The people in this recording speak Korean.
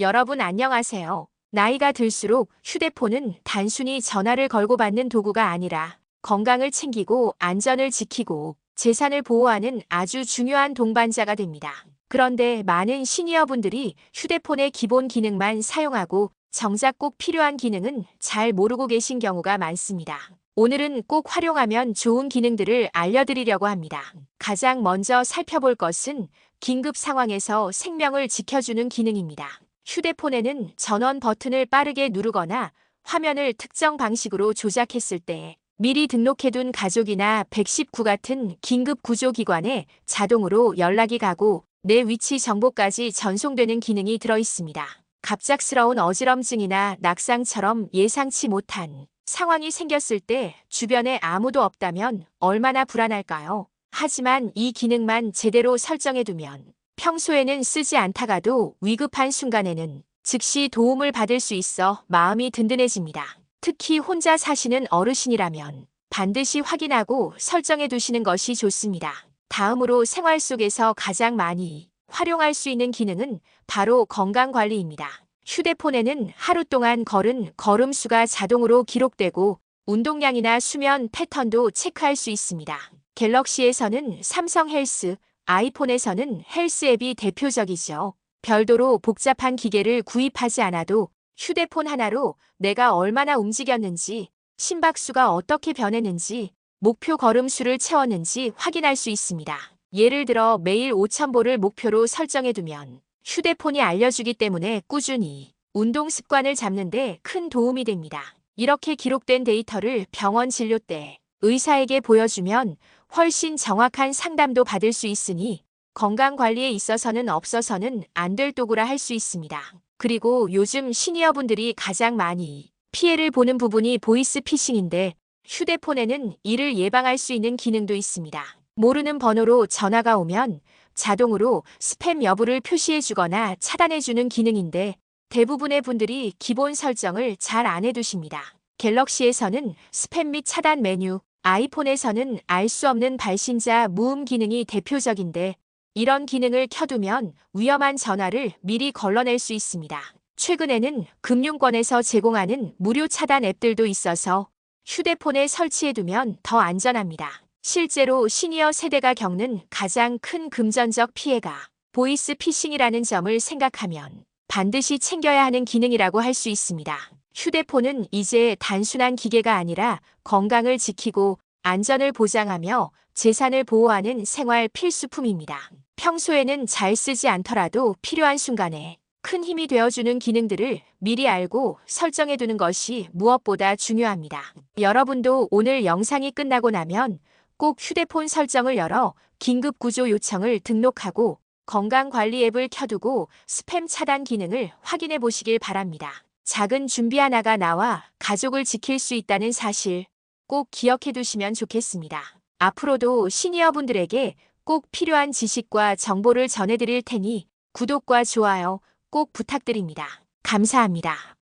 여러분 안녕하세요. 나이가 들수록 휴대폰은 단순히 전화를 걸고 받는 도구가 아니라 건강을 챙기고 안전을 지키고 재산을 보호하는 아주 중요한 동반자가 됩니다. 그런데 많은 시니어분들이 휴대폰의 기본 기능만 사용하고 정작 꼭 필요한 기능은 잘 모르고 계신 경우가 많습니다. 오늘은 꼭 활용하면 좋은 기능들을 알려드리려고 합니다. 가장 먼저 살펴볼 것은 긴급 상황에서 생명을 지켜주는 기능입니다. 휴대폰에는 전원 버튼을 빠르게 누르거나 화면을 특정 방식으로 조작했을 때 미리 등록해둔 가족이나 119 같은 긴급 구조기관에 자동으로 연락이 가고 내 위치 정보까지 전송되는 기능이 들어 있습니다. 갑작스러운 어지럼증이나 낙상처럼 예상치 못한 상황이 생겼을 때 주변에 아무도 없다면 얼마나 불안할까요? 하지만 이 기능만 제대로 설정해두면 평소에는 쓰지 않다가도 위급한 순간에는 즉시 도움을 받을 수 있어 마음이 든든해집니다. 특히 혼자 사시는 어르신이라면 반드시 확인하고 설정해 두시는 것이 좋습니다. 다음으로 생활 속에서 가장 많이 활용할 수 있는 기능은 바로 건강관리입니다. 휴대폰에는 하루 동안 걸은 걸음수가 자동으로 기록되고 운동량이나 수면 패턴도 체크할 수 있습니다. 갤럭시에서는 삼성 헬스, 아이폰에서는 헬스 앱이 대표적이죠. 별도로 복잡한 기계를 구입하지 않아도 휴대폰 하나로 내가 얼마나 움직였는지, 심박수가 어떻게 변했는지, 목표 걸음수를 채웠는지 확인할 수 있습니다. 예를 들어 매일 5,000보를 목표로 설정해두면 휴대폰이 알려주기 때문에 꾸준히 운동 습관을 잡는데 큰 도움이 됩니다. 이렇게 기록된 데이터를 병원 진료 때 의사에게 보여주면 훨씬 정확한 상담도 받을 수 있으니 건강 관리에 있어서는 없어서는 안 될 도구라 할 수 있습니다. 그리고 요즘 시니어분들이 가장 많이 피해를 보는 부분이 보이스 피싱인데 휴대폰에는 이를 예방할 수 있는 기능도 있습니다. 모르는 번호로 전화가 오면 자동으로 스팸 여부를 표시해 주거나 차단해 주는 기능인데 대부분의 분들이 기본 설정을 잘 안 해두십니다. 갤럭시에서는 스팸 및 차단 메뉴, 아이폰에서는 알 수 없는 발신자 무음 기능이 대표적인데 이런 기능을 켜두면 위험한 전화를 미리 걸러낼 수 있습니다. 최근에는 금융권에서 제공하는 무료 차단 앱들도 있어서 휴대폰에 설치해두면 더 안전합니다. 실제로 시니어 세대가 겪는 가장 큰 금전적 피해가 보이스 피싱이라는 점을 생각하면 반드시 챙겨야 하는 기능이라고 할 수 있습니다. 휴대폰은 이제 단순한 기계가 아니라 건강을 지키고 안전을 보장하며 재산을 보호하는 생활 필수품입니다. 평소에는 잘 쓰지 않더라도 필요한 순간에 큰 힘이 되어주는 기능들을 미리 알고 설정해두는 것이 무엇보다 중요합니다. 여러분도 오늘 영상이 끝나고 나면 꼭 휴대폰 설정을 열어 긴급 구조 요청을 등록하고 건강관리 앱을 켜두고 스팸 차단 기능을 확인해 보시길 바랍니다. 작은 준비 하나가 나와 가족을 지킬 수 있다는 사실 꼭 기억해 두시면 좋겠습니다. 앞으로도 시니어분들에게 꼭 필요한 지식과 정보를 전해드릴 테니 구독과 좋아요 꼭 부탁드립니다. 감사합니다.